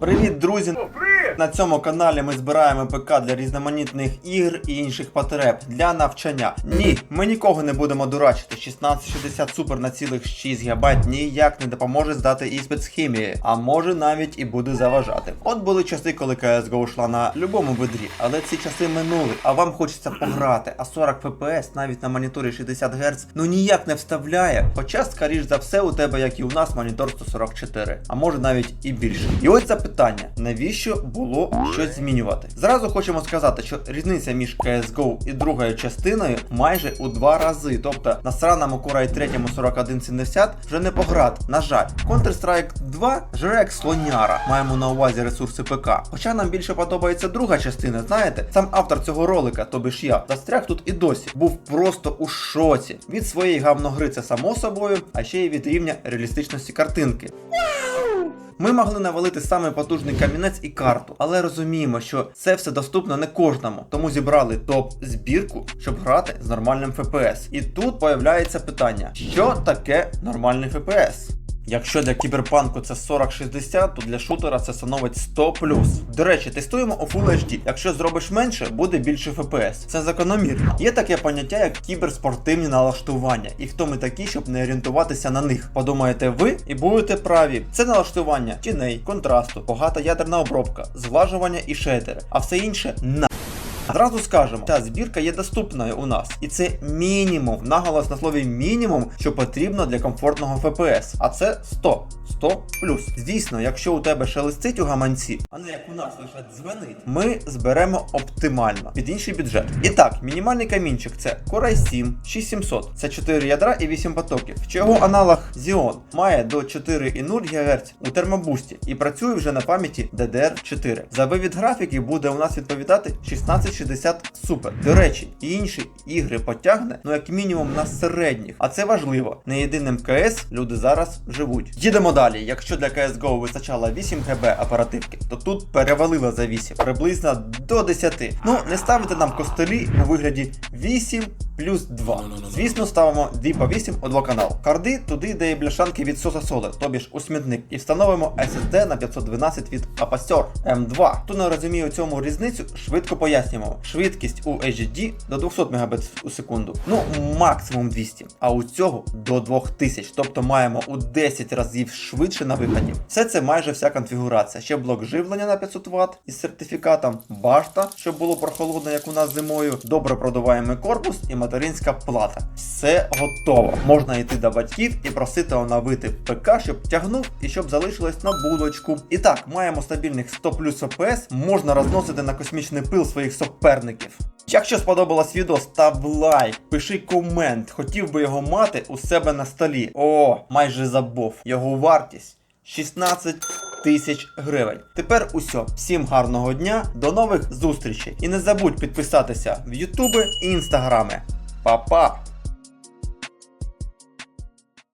Привіт, друзі! На цьому каналі ми збираємо ПК для різноманітних ігр і інших потреб для навчання. Ні, ми нікого не будемо дурачити. 1660 Super на цілих 6 ГБ ніяк не допоможе здати іспит з хімії, а може навіть і буде заважати. От були часи, коли CSGO йшла на любому видрі, але ці часи минули, а вам хочеться пограти, а 40 FPS навіть на моніторі 60 Гц ну ніяк не вставляє. Хоча, скоріш за все, у тебе, як і у нас, монітор 144, а може навіть і більше. І ось запитання: навіщо було щось змінювати? Зразу хочемо сказати, що різниця між CSGO і другою частиною майже у два рази. Тобто на сраному Core 3 4170 вже не пограти. На жаль, Counter-Strike 2 жре як слоняра. Маємо на увазі ресурси ПК. Хоча нам більше подобається друга частина, знаєте, сам автор цього ролика, тобі ж я, застряг тут і досі, був просто у шоці від своєї гавногри, це само собою, а ще й від рівня реалістичності картинки. Ми могли навалити саме потужний камінець і карту, але розуміємо, що це все доступно не кожному, тому зібрали топ збірку, щоб грати з нормальним ФПС. І тут появляється питання: що таке нормальний FPS? Якщо для кіберпанку це 40-60, то для шутера це становить 100 До речі, тестуємо у Full HD. Якщо зробиш менше, буде більше FPS. Це закономірно. Є таке поняття, як кіберспортивні налаштування, і хто ми такі, щоб не орієнтуватися на них. Подумаєте ви і будете праві. Це налаштування тіней, контрасту, багата ядерна обробка, зважування і шейдери, а все інше на. Зразу скажемо, ця збірка є доступною у нас, і це мінімум, наголос на слові мінімум, що потрібно для комфортного FPS. А це 100. 100 плюс. Звісно, якщо у тебе шелестить у гаманці, а не як у нас лише дзвенить, ми зберемо оптимально під інший бюджет. І так, мінімальний камінчик це Core i7 6700, це 4 ядра і 8 потоків. Чого аналог Xeon має до 4,0 ГГц у термобусті і працює вже на пам'яті DDR4. За вивід графіки буде у нас відповідати 1660 Super. До речі, і інші ігри потягне, ну як мінімум на середніх. А це важливо. Не єдиним КС люди зараз живуть. Їдемо далі. Якщо для CSGO вистачало 8 ГБ оперативки, то тут перевалило за 8, приблизно до 10. Ну, не ставите нам костелі у вигляді 8 плюс 2. Звісно, ставимо 2 по 8 у 2 канал. Карди туди, де є бляшанки від Соса Соли, тобі ж у смітник, і встановимо SSD на 512 від Apacer M2. Хто не розуміє у цьому різницю, швидко пояснюємо. Швидкість у HDD до 200 Мбіт у секунду. Ну, максимум 200. А у цього до 2000. Тобто маємо у 10 разів швидше на виході. Все це майже вся конфігурація. Ще блок живлення на 500 Вт із сертифікатом, башта, щоб було прохолодно, як у нас зимою, добре продуваємий корпус і материнська плата. Все готово. Можна йти до батьків і просити оновити ПК, щоб тягнув і щоб залишилось на булочку. І так, маємо стабільних 100 плюс ОПС, можна розносити на космічний пил своїх суперників. Якщо сподобалось відео, став лайк, пиши комент, хотів би його мати у себе на столі. О, майже забув. Його вартість 16 тисяч гривень. Тепер усьо. Всім гарного дня, до нових зустрічей. І не забудь підписатися в Ютуби і інстаграми. Па-па!